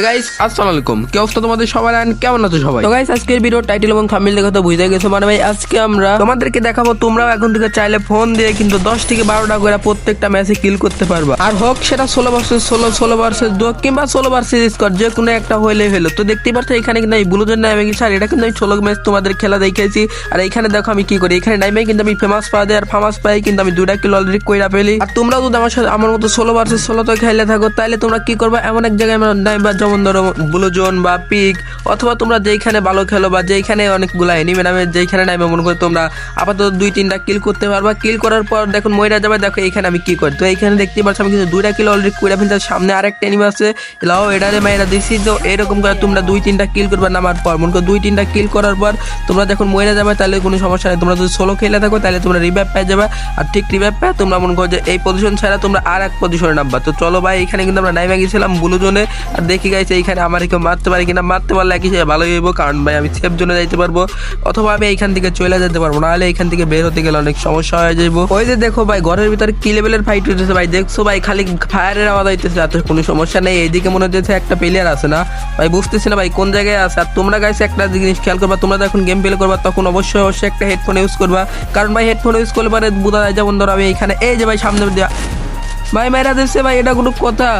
Guys আসসালামু আলাইকুম। কি অবস্থা তোমাদের সবার? And কেমন আছো সবাই? তো গাইস আজকের ভিডিও টাইটেল এবং থাম্বনেল দেখে তো বুঝে গেছো। মানে ভাই, আজকে আমরা তোমাদেরকে দেখাবো, তোমরাও এখন থেকে চাইলে ফোন দিয়ে কিন্তু 10 থেকে 12টা করে প্রত্যেকটা ম্যাচে কিল করতে পারবা। আর হোক, সেটা 16 ভার্সেস 16 16 ভার্সেস 2 কিংবা 16 ভার্সেস স্কোয়াড যে কোনো একটা হইলেই হলো। তো দেখতেই পাচ্ছ, এখানে কিন্তু এই ব্লুজের নামে গেছি, আর এটা কিন্তু আমি 16 ম্যাচ তোমাদের খেলা দেখিয়েছি। আর এখানে দেখো আমি কি করি, এখানে নামে কিন্তু আমি ফেমাস পাওয়া যায়, আর ফেমাস পাই কিন্তু আমি দুইটা কিল অলরেডি কইরা ফেলি। আর তোমরাও যদি আমার সাথে, আমার মতো 16 ভার্সেস 16 তো খেলে থাকো তাহলে তোমরা কি করবে, এমন এক জায়গায় নাইবা যেমন ধরো ব্লু জোন বা পিক অথবা তোমরা যেইখানে ভালো খেলো বা যেইখানে অনেকগুলা এনিমে নামে, যেইখানে নামে, মনে করো তোমরা আপাতত দুই তিনটা কিল করতে পারবা। কিল করার পর দেখুন মইরা যাবে, দেখো এখানে আমি কি করি। তো এইখানে দেখতে পাচ্ছ আমি কিন্তু দুইটা কিল অলরেডি করে ফেলতে সামনে আরেকটা এনিমে আছে। লাও এটা মাইরা দিছি। তো এরকম করে তোমরা দুই তিনটা কিল করবে নামার পর। মনে করো দুই তিনটা কিল করার পর তোমরা যখন মরে যাবে, তাহলে কোনো সমস্যা নেই। তোমরা যদি সোলো খেলে থাকো, তাহলে তোমরা রিভাইভ পেয়ে যাবে। আর ঠিক রিভাইভ পেয়ে তোমরা মনে করো যে এই পজিশন ছাড়া তোমরা আর এক পজিশনে নামবা। তো চলো ভাই, এখানে কিন্তু আমরা নাইমা গেছিলাম ব্লু জোনে আর দেখি গাইছে, এইখানে আমার কেউ মারতে পারি কিনা, মারতে পারলে একই ভালোই হইব, কারণ ভাই আমি সেফ জোনে যাইতে পারব, অথবা আমি এইখান থেকে চলে যেতে পারব, নাহলে এইখান থেকে বের হতে গেলে অনেক সমস্যা হয়ে যাইব। ওই যে দেখো ভাই, ঘরের ভিতরে কি লেভেলের ফাইট হইতেছে ভাই, দেখছ ভাই, খালি ফায়ারের আওয়াজ হইতেছে আর কোনো সমস্যা নেই, এইদিকে মনে হচ্ছে একটা প্লেয়ার আছে না? ভাই, বুঝতেছি না ভাই, কোন জায়গায় আছে? আর তোমরা গাইছে একটা জিনিস খেয়াল করবা, তোমরা যখন গেম প্লে করবা, তখন অবশ্যই অবশ্যই একটা হেডফোন ইউজ করবা। কারণ ভাই হেডফোন ইউজ করলে পরে বোঝা যায় যেমন ধরো আমি এখানে এই যে ভাই, সামনে ভাই মায়েরা দিচ্ছে ভাই, এটা কোনো কথা।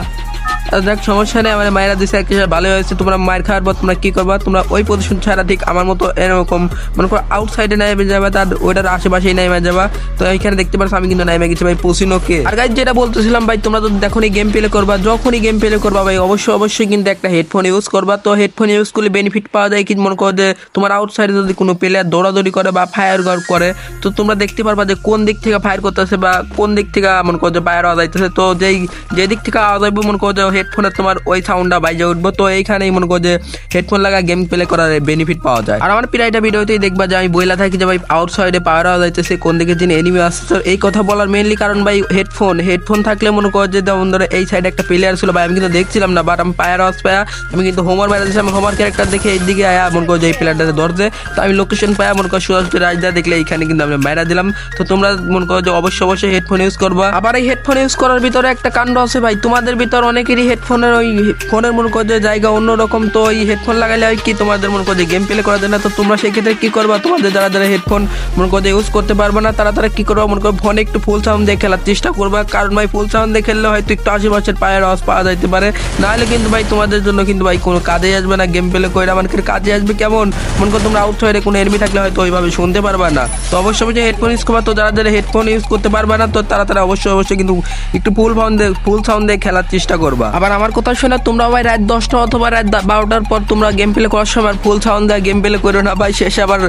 দেখ, সমস্যা নেই আমার মায়েরা আর কিছু ভালো হয়েছে। তোমরা মায়ের খাওয়ার পর তোমরা কি করবা? তোমরা ওই পজিশন ছাড়া ঠিক আমার মতো এরকম, মনে করো আউটসাইডে নাইমে যাবে, তার ওইটার আশেপাশেই নাইমে যাবা। তো এইখানে দেখতে পারছ আমি কিন্তু নাইমে গেছি ভাই পসিনোকে আর গাইজ যেটা বলতেছিলাম ভাই, তোমরা তো যখনই গেম প্লে করবা, যখনই গেম প্লে করবা ভাই, অবশ্যই অবশ্যই কিন্তু একটা হেডফোন ইউজ করবা। তো হেডফোন ইউজ করলে বেনিফিট পাওয়া যায় কি, মনে করো যে তোমার আউটসাইডে যদি কোনো প্লেয়ার দৌড়াদৌড়ি করে বা ফায়ার করে, তো তোমরা দেখতে পারবা যে কোন দিক থেকে ফায়ার করতেছে বা কোন দিক থেকে, মনে করো যে ফায়ার আওয়াজ আইতেছে। তো যেই যে দিক থেকে আওয়াজ আইবো, মনে করো যে হেডফোনে তোমার ওই সাউন্ডটা বাইজে উঠবো। তো এইখানেই মনে করো যে হেডফোন লাগা গেম প্লে করার বেনিফিট পাওয়া যায়। আর আমার প্রায়টা ভিডিওতেই দেখবা যে আমি বইলা থাকি যে ভাই আউটসাইডে পাওয়ার আওয়াজ আইতেছে কোন দিকে যিনি এনিমি আসছে। তো এই কথা বলার মেনলি কারণ ভাই হেডফোন হেডফোন থাকলে মনে করো যে যেমন ধরো এই সাইডে একটা প্লেয়ার ছিল ভাই, আমি কিন্তু দেখছিলাম না বাট আমি পায়ের আওয়াজ পায়া, আমি কিন্তু হোমওয়ার্ক মেরে দিয়েছিলাম হোমওয়ার্ক ক্যারেক্টার দেখে এই দিকে আয়া মনে করো যে এই প্লেয়ারটাতে ধরছে। তো আমি লোকেশন পায়া মনে করো সুরাজ রাজদা দেখলে এইখানে কিন্তু আমি মেরা দিলাম। তো তোমরা মনে করো যে অবশ্যই অবশ্যই হেডফোন ইউজ করবা। আবার এই হেডফোন ইউজ করার ভিতরে একটা কাণ্ড আছে ভাই, তোমাদের ভিতর অনেকেরই হেডফোনের ওই ফোনের মনে করো যে জায়গা অন্যরকম? তো এই হেডফোন লাগালে হয় কি তোমাদের মনে করো গেম প্লে করা যায় না তো তোমরা সেই ক্ষেত্রে কি করবা? তোমাদের যারা যারা হেডফোন মনে করো ইউজ করতে পারবে না, তারা তারা কী করবা? মনে করো ফোনে একটু ফুল সাউন্ড দিয়ে খেলার চেষ্টা করবা। কারণ ভাই ফুল সাউন্ড দিয়ে খেললে হয়তো একটু আশেপাশের পায়ের আওয়াজ পাওয়া যাইতে পারে। নাহলে কিন্তু ভাই, তোমাদের জন্য কিন্তু ভাই কোনো কাজে আসবে না গেম প্লে করে আমার কাজে আসবে কেমন? মনে করো তোমরা আউটসাইডে কোনো এনিমি থাকলে হয়তো ওইভাবে শুনতে পারবা না। তো অবশ্যই অবশ্যই হেডফোন ইউজ করবা। তো যারা যারা হেডফোন ইউজ করতে পারবা না, তো তারা তারা অবশ্যই অবশ্যই কিন্তু একটু ফুল সাউন্ড ফুল সাউন্ড দিয়ে খেলার চেষ্টা করবা। আবার আমার কথা শুনে তোমরা ভাই রাত দশটা অথবা রাত বারোটার পর তোমরা গেম প্লে করার সময় ফুল সাউন্ড দেওয়া গেম প্লে করো না ভাই। শেষে আবার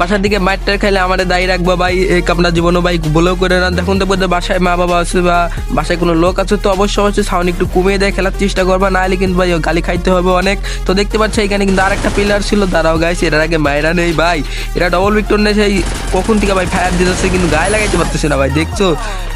বাসার দিকে মাইটটার খাইলে আমাদের দায়ী রাখব ভাই। এই আপনার জীবনও ভাই বলেও করে না। দেখুন দেখব বাসায় মা বাবা আছে বা বাসায় কোনো লোক আছে, তো অবশ্যই অবশ্যই সাউন্ড একটু কমিয়ে দেয় খেলার চেষ্টা করবা। না হলে কিন্তু ভাই গালি খাইতে হবে অনেক। তো দেখতে পাচ্ছ এখানে কিন্তু আরেকটা প্লেয়ার ছিল। দাঁড়াও গাইছে এটার আগে মায়েরা নেই ভাই। এরা ডবল ভিক্টর নেই সেই কখন থেকে ভাই ফায়ার দিতেছে কিন্তু গায়ে লাগাইতে পারতেছে না ভাই। দেখছ?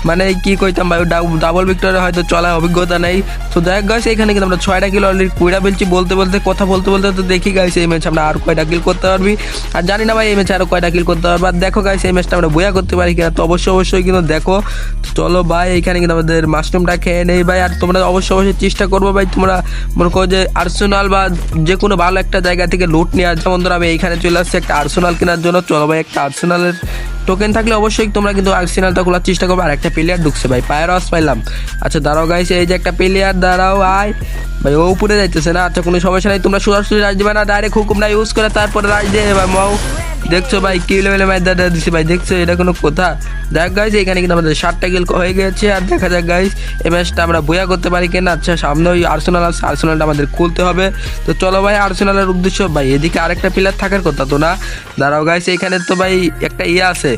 মানে কি কইতাম ভাই ডাবল ভিক্টরে হয়তো চলার অভিজ্ঞতা নেই। তো দেখ গাইছে এখানে কিন্তু আমরা ছয়টা কিলো অলরেডি কুড়া ফেলছি, বলতে বলতে, কথা বলতে বলতে তো দেখি গাইছে এই ম্যাচ আমরা আর কয়টা কিল করতে পারবি। আর জানি না ভাই, এই ম্যাচে আরও কয়টা কিল করতে পারব। আর দেখো গাইছে এই ম্যাচটা আমরা বইয়া করতে পারি কিনা, তো অবশ্যই অবশ্যই কিন্তু দেখো। চলো ভাই, এখানে কিন্তু আমাদের মাশরুমটা খেয়ে নেই ভাই। আর তোমরা অবশ্যই অবশ্যই চেষ্টা করব ভাই, তোমরা মনে করো যে আর্সেনাল বা যে কোনো ভালো একটা জায়গা থেকে লুট নেওয়ার। যেমন ধরো আমি এইখানে চলে আসছি, একটা আর্সেনাল কেনার জন্য। চলো ভাই, একটা আর্সেনালের টোকেন থাকলে অবশ্যই তোমরা কিন্তু আর্সেনালটা খোলার চেষ্টা করবে আর একটা প্লেয়ার ঢুকছে ভাই পায়ের আওয়াজ পাইলাম। আচ্ছা দাঁড়াও গাইছে এই যে একটা প্লেয়ার দাঁড়াও, আয়। ভাই, ও উপরে যাইতেছে না আচ্ছা কোনো সমস্যা নেই, তোমরা সরাসরি রাজ দিবে না ডাইরেক্ট হুকুমটা ইউজ করে তারপরে রাজ দিয়ে দেবে মাও দেখছ ভাই, কি লেভেলে ম্যাচ দাদা দিচ্ছে ভাই, দেখছ এটা কোনো কথা? দেখ গাইজ এখানে কিন্তু আমাদের ষাটটা গেল হয়ে গেছে, আর দেখা যাক গাইজ এই ম্যাচটা আমরা বইয়া করতে পারি কিনা। আচ্ছা সামনে ওই আর্সেনাল আছে আর্সেনালটা আমাদের খুলতে হবে। তো চলো ভাই আর্সেনালের উদ্দেশ্য ভাই, এদিকে আরেকটা প্লেয়ার থাকার কথা তো না। দাঁড়াও গাইজ এখানে তো ভাই একটা ইয়ে আছে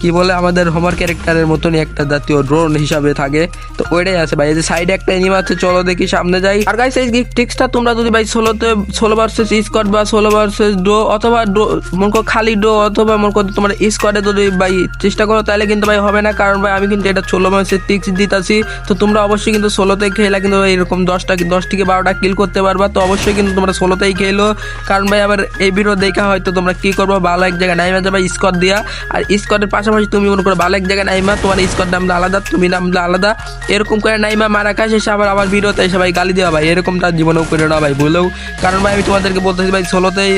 কি বলে আমাদের হোমার ক্যারেক্টারের মতনই একটা জাতীয় ড্রোন হিসাবে থাকে। তো ওইটাই আছে ভাই যে সাইডে একটা এনিম আছে, চলো দেখি সামনে যাই। আর গাইস এই টিক্সটা তোমরা যদি ভাই ষোলোতে, ষোলো ভার্সেস স্কোয়াড বা ষোলো ভার্সেস ডো অথবা ডো মনে খালি ডো অথবা মনে করো তোমার স্কোয়াডে যদি ভাই চেষ্টা করো, তাহলে কিন্তু ভাই হবে না। কারণ ভাই আমি কিন্তু এটা ষোলো মাসের টিক্স দিতেছি। তো তোমরা অবশ্যই কিন্তু ষোলোতে খেলা কিন্তু এরকম দশটা দশ থেকে বারোটা কিল করতে পারবা। তো অবশ্যই কিন্তু তোমরা ষোলোতেই খেলো। কারণ ভাই আবার এই ভিডিও দেখা হয়তো তোমরা কি করব? ভালো এক জায়গায় নাইমে যাবে স্কোয়াড দিয়া। আর স্কোয়াডের পাশাপাশি পাশাপাশি তুমি মনে করো ভালো এক জায়গায় নাইমা, তোমার স্কোয়াড নামলে আলাদা, তুমি নামলে আলাদা। এরকম করে নাইমা মারা খায়, শেষে আবার আবার বিরতে এসে ভাই গালি দেওয়া ভাই, এরকমটা জীবনেও করে না ভাই বলেও কারণ ভাই আমি তোমাদেরকে বলতেছি ভাই ষোলোতেই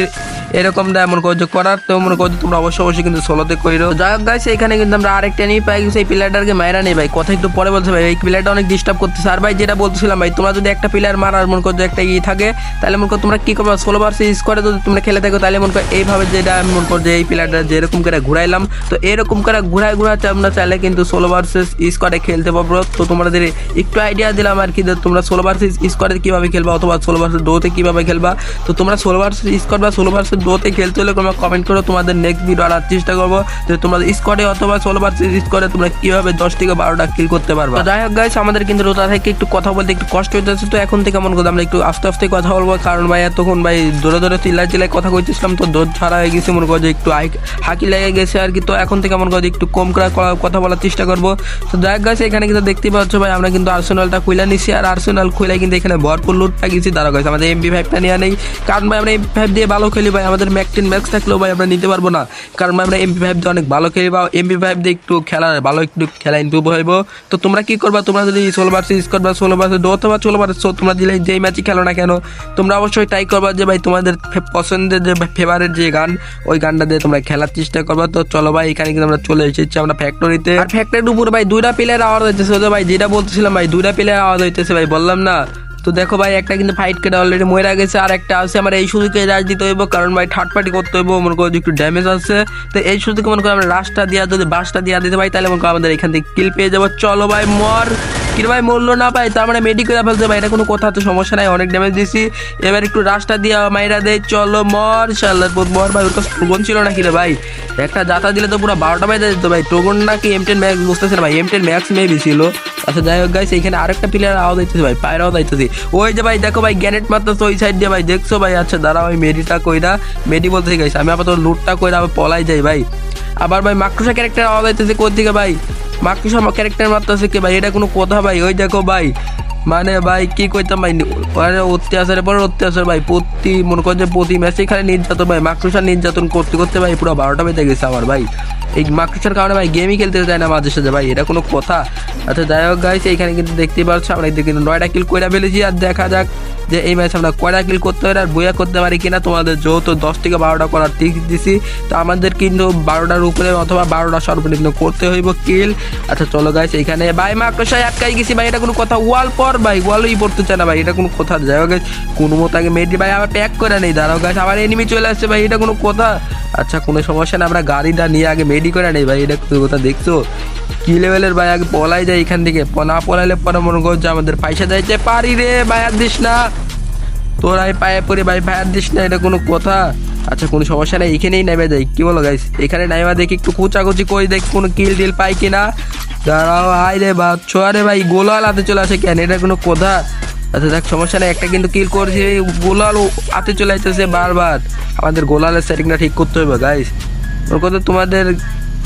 এরকমটা এমন করছ করার, তো মনে করছ তোমরা অবশ্যই অবশ্যই কিন্তু ষোলোতে করো যাই হোক গাইছে এখানে কিন্তু আমরা আরেকটা নিয়ে পাই গেছি এই প্লেয়ারটাকে মায়েরা নেই ভাই। কথা একটু পরে বলছে ভাই, এই প্লেয়ারটা অনেক ডিস্টার্ব করতেছে। আর ভাই যেটা বলছিলাম ভাই, তোমরা যদি একটা প্লেয়ার মারার মনে করছ একটা ই থাকে, তাহলে মনে করো তোমরা কি করবে? ষোলো ভার্সেস করে যদি তোমরা খেলে থাকো, তাহলে মনে করো এইভাবে যেটা মনে করো যে এই প্লেয়ারটা যেরকম করে ঘুরাইলাম, তো এরকম করে ঘুরাই ঘুরাতে আমরা চাইলে কিন্তু ষোলো ভার্সেস স্কোয়াডে খেলতে পারব। তো তোমাদের একটু আইডিয়া দিলাম আর কি তোমরা ষোলো ভার্সেস স্কোয়াডে কীভাবে খেলবা অথবা ষোলো ভার্সেস ডোতে কীভাবে খেলবা। তো তোমরা ষোলো ভার্সেস স্কোয়াড বা ষোলো ভার্সেস ডোতে খেলতে হলে তোমরা কমেন্ট করো তোমাদের নেক্সট ভিডিও আনার চেষ্টা করব। যে তোমরা স্কোয়াডে অথবা ষোলো ভার্সেস স্কোয়াডে তোমরা কীভাবে দশ থেকে বারোটা কিল করতে পারবে। যাই হোক গাইস আমাদের কিন্তু রোজা থেকে একটু কথা বলতে একটু কষ্ট হইতেছে। তো এখন থেকে মনে করো আমরা একটু আস্তে আস্তে কথা বলব। কারণ ভাই তখন ভাই দৌড়ে দৌড়ে চিল্লাই চিল্লাই কথা কইতেছিলাম। তো দৌড় ছাড়া হয়ে গেছে, মনে করো যে একটু হাঁকি লেগে গেছে আর কি। তো এখন থেকে মনে করো একটু কম কথা বলার চেষ্টা করব। তো যাই গাইস এখানে কিন্তু দেখতে পাচ্ছ ভাই, আমরা কিন্তু আর্সেনালটা খুলে নিছি। আর আর্সেনাল খুলে কিন্তু এখানে ভরপুর লুট পাই গেছি। দাঁড়া গাইস আমাদের এমপি ফাইভটা নেওয়া নেই। কারণ ভাই, আমরা এমপি ফাইভ দিয়ে ভালো খেলি ভাই, আমাদের ম্যাকটিন ম্যাক্স থাকলেও ভাই, আমরা নিতে পারব না। কারণ ভাই, আমরা এমপি ফাইভ দিয়ে অনেক ভালো খেলি বা এমপি ফাইভ দিয়ে একটু খেলা, ভালো একটু খেলা ইম্প্রুভ হইব। তো তোমরা কি করবা? তোমরা যদি ষোলো ভার্সেস স্কোয়াড বা ষোলো দো অথবা ষোলো ভার্সেস তোমরা দিলে যেই ম্যাচই খেলো না কেন, তোমরা অবশ্যই ট্রাই করবা যে ভাই, তোমাদের পছন্দের যে ফেভারেট যে গান, ওই গানটা দিয়ে তোমরা খেলার চেষ্টা করবা। তো চলো ভাই, এখানে কিন্তু আমরা চলে এসেছি আমরা ফ্যাক্টরিতে আর ফ্যাক্টরির উপর ভাই দুইটা প্লেয়ার আওয়াজ হইতেছে তো ভাই যেটা বলতেছিলাম ভাই, দুইটা প্লেয়ার আওয়াজ হইতেছে ভাই, বললাম না। তো দেখো ভাই, একটা কিন্তু ফাইট কেটে অলরেডি মরে গেছে, আর একটা আছে আমার এই সুযোগে রাজ দিতে হইব, কারণ ভাই থার্ড পার্টি করতে হইব, মনে করো একটু ড্যামেজ আছে। তো এই সুযোগে মনে করো আমরা লাস্টটা দিয়া যদি, বাসটা দিয়া দিতে ভাই তাহলে মনে করো আমাদের এখান থেকে কিল পেয়ে যাব। চলো ভাই, মর। কি ভাই, মরলো না ভাই? তার মানে মেডি করে ফেলছে ভাই, এটা কোনো কথা তো, সমস্যা নাই, অনেক ড্যামেজ দিছি এবার একটু রাস্তা দিয়ে মাইরা দেয় চলো মর শাল্লার মর ভাই, ওর কাছে টোগন ছিল নাকি রে ভাই? একটা যাতা দিলে তো পুরো বারোটা বাজে যেত ভাই টোগন নাকি এম টেন ম্যাক্স বুঝতেছে না ভাই এম টেন ম্যাক্স মেবি ছিল আচ্ছা যাই হোক গাইস এখানে আরেকটা প্লেয়ার আওয়াজ দিতেছে ভাই, পায়ের আওয়াজ দিতেছে। ওই যে ভাই, দেখো ভাই, গ্যানেট মারতেছে ওই সাইড দিয়ে ভাই, দেখছ ভাই? আচ্ছা দাঁড়াও ভাই মেডিটা কইরা মেডি বলতে গাইস আমি আপাতত লুটটা কইরা আবার পলাই যাই ভাই। আবার ভাই, মাকড়সা ক্যারেক্টার আওয়াজ দিতেছে কোথা থেকে ভাই সব ক্যারেক্টার মারতেছে কি ভাই? এটা কোনো কথা ভাই? ওই দেখো ভাই মানে ভাই কি কইতাম ভাই? মানে অত্যাচারের পর অত্যাচার ভাই। প্রতি, মনে করেন যে প্রতি ম্যাচে খালি নির্যাতন ভাই। মাকড়সা নির্যাতন করতে করতে ভাই পুরো বারোটা বেজে গেছে আমার ভাই। এই মাকড়সার কারণে ভাই গেমই খেলতে চায় না মাঝে সাথে ভাই, এটা কোনো কথা। আচ্ছা যাই হোক গাইছে এখানে কিন্তু দেখতেই পাচ্ছ, আমরা কিন্তু নয়টা কিল কইরা ফেলেছি, আর দেখা যাক যে এই ম্যাচ আমরা কয়টা কিল করতে পারি আর বইয়া করতে পারি কিনা। তোমাদের যেহেতু দশ থেকে বারোটা করার ঠিক দিছি, তো আমাদের কিন্তু বারোটার উপরে অথবা বারোটা সর্বনিম্ন করতে হইব কিল আচ্ছা চলো গাইছে এখানে ভাই মাকড়সায় আটকাই গেছি ভাই, এটা কোনো কথা ওয়াল পর ভাই, ওয়ালই পড়তে চায় না ভাই, এটা কোনো কথা। যাই হোক কোনো মতো আগে মেডি ভাই আবার প্যাক করে নেই, দাঁড়াও গাছ আবার এনিমি চলে আসছে ভাই, এটা কোনো কথা। আচ্ছা কোনো সমস্যা না আমরা গাড়িটা নিয়ে আগে মেডি করে নেই। ভাই, এটা তুই কথা দেখছ? কি লেভেলের ভাই? আগে পলাই যায় এখান থেকে। না পলাইলে পরে মনে করছে আমাদের পয়সা যাইতে পারি রে ভাই আর দিস না তোরাই পায়ে পরে ভাই, ভাইয়ার দিস না এটা কোনো কথা। আচ্ছা কোনো সমস্যা নেই, এখানেই নেমে যাই কি বলো গাইস এখানে নাইমা দেখি একটু কুচাকুচি করে দেখি, কোনো কিল টিল পাই কিনা। দাঁড়াও, আয় রে বা ছোয়ারে ভাই গোলাল হাতে চলে আসে কেন? এটা কোনো কথা। আচ্ছা দেখ, সমস্যা নেই, একটা কিন্তু কিল করছি গোলাল হাতে চলে আসতেছে বারবার। আমাদের গোলালের সেটিংটা ঠিক করতে হবে গাইস ওর কথা তোমাদের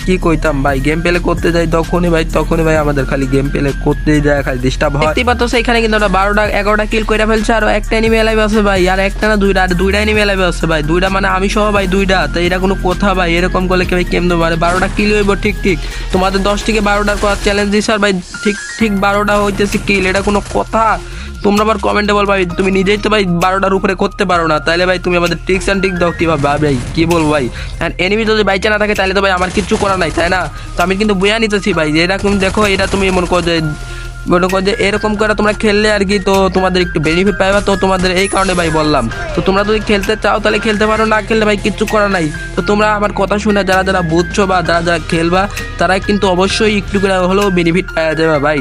কি কইতাম, ভাই? গেম প্লে করতে যাই তখনই, ভাই তখনই, ভাই, আমাদের খালি গেম প্লে করতেই যায় খালি ডিস্টার্ব হয়। দেখতেই পাচ্ছ এখানে কিন্তু আমরা বারোটা, এগারোটা কিল করে ফেলছে, আর একটা এনিমি এলাইভ আছে, ভাই। আর একটা না দুইটা, আর দুইটা এনিমি এলাইভ আছে, ভাই। দুইটা মানে আমি সহ, ভাই, দুইটা। তো এটা কোনো কথা, ভাই। এরকম করলে কি ভাই কেমন মানে বারোটা কিল হইব, ঠিক ঠিক। তোমাদের দশ থেকে বারোটার করার চ্যালেঞ্জ দিস আর ভাই, ঠিক ঠিক বারোটা হইতেছে কিল এটা কোনো কথা? তোমরা আবার কমেন্টে বল ভাই, তুমি নিজেই তো ভাই বারোটার উপরে করতে পারো না। তাহলে ভাই তুমি আমাদের ট্রিক্স অ্যান্ড ট্রিক দাও কীভাবে? ভাই কি বলব ভাই? আর এনিমি যদি বাইচা না থাকে তাহলে তো ভাই আমার কিচ্ছু করা নাই, তাই না? তো আমি কিন্তু বইয়া নিতেছি ভাই এরকম দেখো, এটা তুমি মনে করো যে, মনে করো যে এরকম করে তোমরা খেললে আর কি, তো তোমাদের একটু বেনিফিট পাইবা। তো তোমাদের এই কারণে ভাই বললাম। তো তোমরা যদি খেলতে চাও, তাহলে খেলতে পারো, না খেললে ভাই কিচ্ছু করা নাই। তো তোমরা আমার কথা শুনে যারা যারা বুঝছ বা যারা যারা খেলবা তারা কিন্তু অবশ্যই একটু করে হলেও বেনিফিট পাওয়া যাবে ভাই।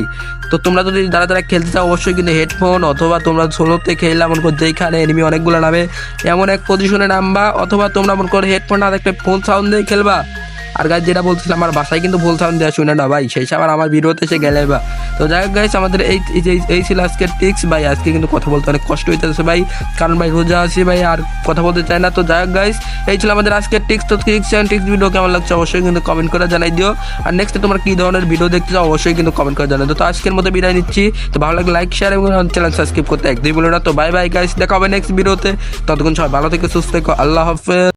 তো তোমরা যদি যারা যারা খেলতে চাও, অবশ্যই কিন্তু হেডফোন অথবা তোমরা সোলোতে খেললাম মনে করো যেইখানে এনিমি অনেকগুলো নামে, এমন এক পজিশনে নামবা, অথবা তোমরা মনে করো হেডফোন না থাকলে ফোন সাউন্ড দিয়ে খেলবা। আর গাছ যেটা বলছিলাম আমার বাসায় কিন্তু ফুল সাউন্ড দেওয়া শুনে না ভাই। সেই আবার আমার ভিডিওতে এসে গেলে বা তো যাই হোক গাইস আমাদের এই এই ছিল আজকের টিক্স ভাই, আজকে কিন্তু কথা বলতে অনেক কষ্ট হইতেছে ভাই। কারণ ভাই, রোজা আছি ভাই, আর কথা বলতে চাই না। তো যাই হোক গাইস এই ছিল আমাদের আজকের টিক্স তো টিক্স অ্যান্ড টিক্স ভিডিও কেমন লাগছে অবশ্যই কিন্তু কমেন্ট করে জানাই দিও। আর নেক্সট তোমরা কি ধরনের ভিডিও দেখতে চাও অবশ্যই কিন্তু কমেন্ট করে জানাই দিও। তো আজকের মতো বিদায় নিচ্ছি। তো ভালো লাগলে লাইক শেয়ার এবং চ্যানেল সাবস্ক্রাইব করতে একদমই বলো না। তো বাই বাই গাইস দেখা হবে নেক্সট ভিডিওতে ততক্ষণ সবাই ভালো থেকে সুস্থ থেকো। আল্লাহ হাফেজ।